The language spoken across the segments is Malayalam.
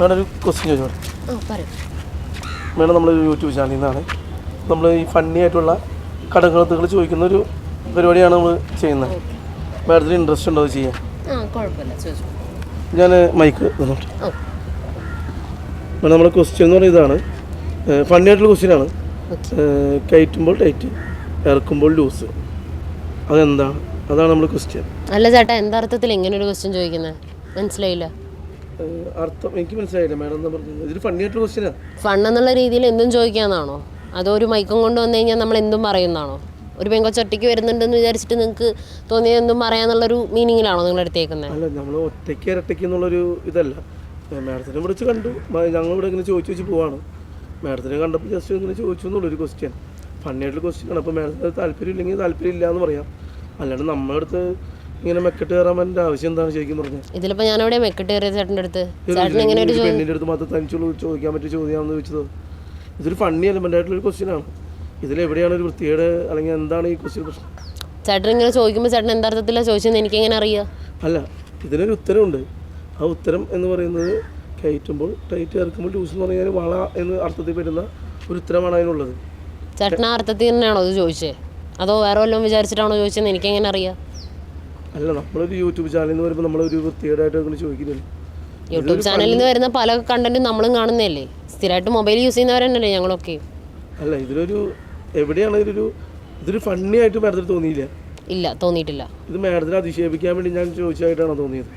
മേഡം ഒരു ക്വസ്റ്റ്യൻ ചോദിച്ചോട്ടെ നമ്മൾ മേഡം നമ്മളൊരു യൂട്യൂബ് ചാനലിൽ നിന്നാണ് നമ്മൾ ഈ ഫണ്ണി ആയിട്ടുള്ള കടകളത്തുകൾ ചോദിക്കുന്ന ഒരു പരിപാടിയാണ് നമ്മൾ ചെയ്യുന്നത്. മാഡത്തിന് ഇൻട്രസ്റ്റ് ഉണ്ടോ അത് ചെയ്യാൻ? ഞാൻ മൈക്ക് തന്നോട്ടെ മേഡം നമ്മുടെ ക്വസ്റ്റ്യൻ എന്ന് പറയുന്നത് ഇതാണ്. ഫണ്ണി ആയിട്ടുള്ള ക്വസ്റ്റ്യനാണ് കയറ്റുമ്പോൾ ടൈറ്റ് ഇറക്കുമ്പോൾ ലൂസ് അതെന്താണ്? അതാണ് നമ്മൾ ക്വസ്റ്റ്യൻ അല്ല ചേട്ടാ എന്താർത്ഥത്തിൽ ഇങ്ങനെ ഒരു ക്വസ്റ്റ്യൻ ചോദിക്കുന്നത് മനസ്സിലായില്ല. അർത്ഥം എനിക്ക് മനസ്സിലായില്ല മാഡം പറഞ്ഞത്. ഇതൊരു ഫണ്ണി ആയിട്ടുള്ള ക്വസ്റ്റ്യനാ ഫൺ എന്നുള്ള രീതിയിൽ എന്തും ചോദിക്കാന്നാണോ? അതോ ഒരു മൈക്കും കൊണ്ട് വന്നു കഴിഞ്ഞാൽ നമ്മൾ എന്തും പറയുന്നതാണോ ഒരു പെങ്കൊച്ചൊറ്റയ്ക്ക് വരുന്നുണ്ടെന്ന് വിചാരിച്ചിട്ട് നിങ്ങൾക്ക് തോന്നിയത് എന്തും പറയാന്നുള്ളൊരു മീനിങ്ങിലാണോ നിങ്ങൾ എടുത്തേക്കുന്നത് അല്ല നമ്മൾ ഒറ്റയ്ക്ക് ഇരട്ടയ്ക്ക് എന്നുള്ളൊരു ഇതല്ല. മാഡത്തിനെ വിളിച്ച് കണ്ടു. ഞങ്ങൾ ഇവിടെ ഇങ്ങനെ ചോദിച്ചു വെച്ച് പോവാണ്. മാഡത്തിനെ കണ്ടപ്പോൾ ജസ്റ്റ് ഇങ്ങനെ ചോദിച്ചു എന്നുള്ളൊരു ക്വസ്റ്റ്യൻ ഫണ്ണിയായിട്ടുള്ള ക്വസ്റ്റ്യൻ ആണ്. അപ്പോൾ മാഡത്തിന് താല്പര്യം ഇല്ലെങ്കിൽ താല്പര്യം ഇല്ല എന്ന് പറയാം. അല്ലാണ്ട് നമ്മുടെ അടുത്ത് ഇങ്ങനെ മെക്കെട്ട് കയറാൻ ആവശ്യം എന്താണ് ശരിക്കും പറഞ്ഞത് ഇതിലിപ്പോ ഞാൻ അവിടെ മെക്കെട്ട് കയറിയ ചേട്ടന്റെ അടുത്ത്. ചേട്ടൻ ഇങ്ങനെ ഒരു ഒരു ചോദ്യം പെണ്ണിന്റെ അടുത്ത് മാത്രം തനിച്ചുള്ള ചോദിക്കാൻ പറ്റിയ ചോദ്യമാണെന്ന് ചോദിച്ചത്. ഇതൊരു ഫണ്ണി എലമെന്റ് ആയിട്ടുള്ള ക്വസ്റ്റ്യൻ ആണ്. ഇതിലെവിടെയാണ് ഒരു വൃത്തിയുടെ അല്ലെങ്കിൽ എന്താണ് ഈ ക്വസ്റ്റ്യൻ പ്രശ്നം? ചേട്ടൻ ഇങ്ങനെ ചോദിക്കുമ്പോൾ ചേട്ടൻ എന്താ അർത്ഥത്തിലാണ് ചോദിച്ചതെന്ന് എനിക്ക് എങ്ങനെ അറിയാം? അല്ല ഇതിനൊരു ഉത്തരമുണ്ട്. ആ ഉത്തരം എന്ന് പറയുന്നത് കയറ്റുമ്പോൾ ടൈറ്റ് ഇറക്കുമ്പോൾ ലൂസ് എന്ന് പറഞ്ഞാൽ വള എന്ന് അർത്ഥത്തിൽ വരുന്ന ഒരു ഉത്തരമാണ് അതിനുള്ളത്. ചേട്ടൻ ആ അർത്ഥത്തിൽ തന്നെയാണോ ഇത് ചോദിച്ചത് അതോ വേറെ വല്ലതും വിചാരിച്ചിട്ടാണോ ചോദിച്ചതെന്ന് എനിക്ക് എങ്ങനെ അറിയാം? അല്ല നമ്മളൊരു യൂട്യൂബ് ചാനൽ എന്ന് പറയുമ്പോൾ നമ്മളൊരു വൃത്തികേടായിട്ട് അങ്ങനെ ചോദിക്കുന്നില്ല യൂട്യൂബ് ചാനലിൽ നിന്ന് വരുന്ന പല കണ്ടന്റും നമ്മളും കാണുന്നതല്ലേ? സ്ഥിരമായിട്ട് മൊബൈൽ യൂസ് ചെയ്യുന്നവരല്ലേ ഞങ്ങളൊക്കെ? അല്ല ഇതിലൊരു എവിടെയാണ് ഇതിലൊരു ഇതൊരു ഫണ്ണി ആയിട്ട് മാഡത്തിന് തോന്നിയില്ല? ഇല്ല തോന്നിയിട്ടില്ല. ഇത് മാഡത്തിനെ അധിക്ഷേപിക്കാൻ വേണ്ടി ഞാൻ ചോദിച്ചതായിട്ടാണ് തോന്നിയത്?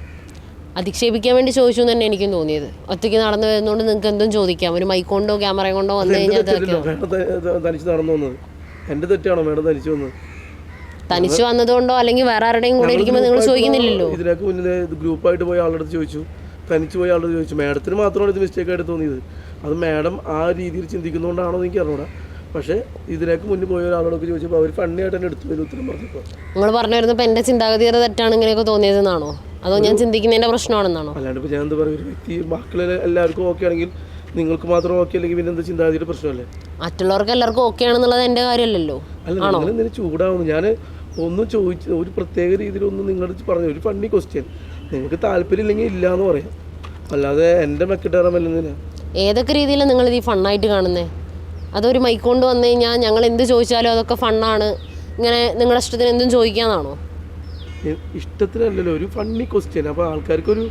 അധിക്ഷേപിക്കാൻ വേണ്ടി ചോദിച്ചു എന്ന് തന്നെ എനിക്കും തോന്നിയത്. ഒറ്റയ്ക്ക് നടന്നു വരുന്നതുകൊണ്ട് നിങ്ങൾക്ക് എന്തും ചോദിക്കാം. ഒരു മൈക്ക് കൊണ്ടോ ക്യാമറ കൊണ്ടോ വന്നു കഴിഞ്ഞാൽ തനിച്ച് നടന്നു വന്നത്. എന്റെ തെറ്റാണോ മാഡം തനിച്ച് വന്നത്? തനിച്ച് വന്നതുകൊണ്ടോ അല്ലെങ്കിൽ വേറെ ആരുടെയും കൂടെ ഇരിക്കുമ്പോൾ നിങ്ങൾ ചോദിക്കുന്നില്ലല്ലോ? ഇതിനൊക്കെ മുന്നേ ഗ്രൂപ്പായിട്ട് പോയി ആളുടെ അടുത്ത് ചോദിച്ചു. തനിച്ച് പോയി ആളുടെ ചോദിച്ചു. മാഡത്തിന് മാത്രമാണ് ഇത് മിസ്റ്റേക്ക് ആയിട്ട് തോന്നിയത്. അത് മാഡം ആ രീതിയിൽ ചിന്തിക്കുന്നതുകൊണ്ടാണോ എന്ന് എനിക്ക് അറിഞ്ഞൂടാ പക്ഷേ ഇതിലേക്ക് മുന്നിൽ പോയ ഒരാളോടൊക്കെ ചോദിച്ചപ്പോൾ അവർ ഫണ്ണി ആയിട്ട് തന്നെ എടുത്തു വരും ഉത്തരം പറഞ്ഞപ്പോൾ നിങ്ങൾ പറഞ്ഞു വരുന്നപ്പോൾ എന്റെ ചിന്താഗതിയുടെ തെറ്റാണ് ഇങ്ങനെയൊക്കെ തോന്നിയതെന്നാണോ? അതോ ഞാൻ ചിന്തിക്കുന്നതിന്റെ പ്രശ്നമാണെന്നാണോ? അല്ലാണ്ട് ഇപ്പോൾ ഞാൻ എന്താ പറയുക ഒരു വ്യക്തി മക്കളെ എല്ലാവർക്കും ഓക്കെ ആണെങ്കിൽ നിങ്ങൾക്ക് മാത്രം ഓക്കെ അല്ലെങ്കിൽ പിന്നെ എന്താ ചിന്താഗതിയുടെ പ്രശ്നമല്ലേ? മറ്റുള്ളവർക്ക് എല്ലാവർക്കും ഓക്കെ ആണെന്നുള്ളത് എന്റെ കാര്യമല്ലല്ലോ. അല്ല നിങ്ങൾ എന്തിനു ചൂടാവുന്നു? ഞാൻ ഒന്നും ചോദിച്ചു ഒരു പ്രത്യേക രീതിയിലൊന്നും നിങ്ങളുടെ പറഞ്ഞു ഒരു ഫണ്ണി ക്വസ്റ്റ്യൻ നിങ്ങൾക്ക് താല്പര്യം ഇല്ലെങ്കിൽ ഇല്ല എന്ന് പറയാം. അല്ലാതെ എന്റെ മെക്കിട്ടേറാമല്ലെന്നില്ല ഏതൊക്കെ രീതിയിലാണ് നിങ്ങൾ ഇത് ഈ ഫണ്ണായിട്ട് കാണുന്നത് അതൊരു മൈക്ക് കൊണ്ട് വന്നു കഴിഞ്ഞാൽ ഞങ്ങൾ എന്ത് ചോദിച്ചാലും അതൊക്കെ ഫണ്ണാണ് ഇങ്ങനെ നിങ്ങളുടെ ഇഷ്ടത്തിന് എന്തും ചോദിക്കാന്നാണോ? ഇഷ്ടത്തിനല്ലല്ലോ ഒരു ഫണ്ണി ക്വസ്റ്റ്യൻ അപ്പോൾ ആൾക്കാർക്കൊരു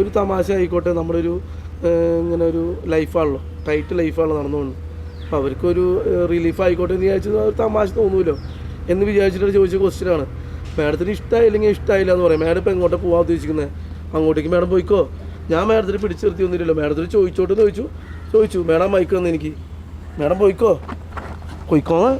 ഒരു തമാശ ആയിക്കോട്ടെ നമ്മുടെ ഒരു ഇങ്ങനെ ഒരു ലൈഫാണല്ലോ ടൈറ്റ് ലൈഫാണല്ലോ നടന്നുകൊണ്ട്. അപ്പോൾ അവർക്കൊരു റിലീഫ് ആയിക്കോട്ടെ എന്ന് വിചാരിച്ചത് ഒരു തമാശ തോന്നുമല്ലോ എന്ന് വിചാരിച്ചിട്ട് ചോദിച്ച ക്വസ്റ്റ്യനാണ് മാഡത്തിന് ഇഷ്ടമായില്ലെങ്കിൽ ഇഷ്ടമായില്ല എന്ന് പറയാം. മാഡം ഇപ്പോൾ എങ്ങോട്ട് പോകാൻ ഉദ്ദേശിക്കുന്നത് അങ്ങോട്ടേക്ക് മാഡം പോയിക്കോ. ഞാൻ മാഡത്തിന് പിടിച്ചു നിർത്തി ഒന്നുമില്ലല്ലോ. മാഡത്തിന് ചോദിച്ചോട്ട് ചോദിച്ചു. ചോദിച്ചു. മാഡം തന്നു എനിക്ക്. മാഡം പോയിക്കോ? പോയിക്കോ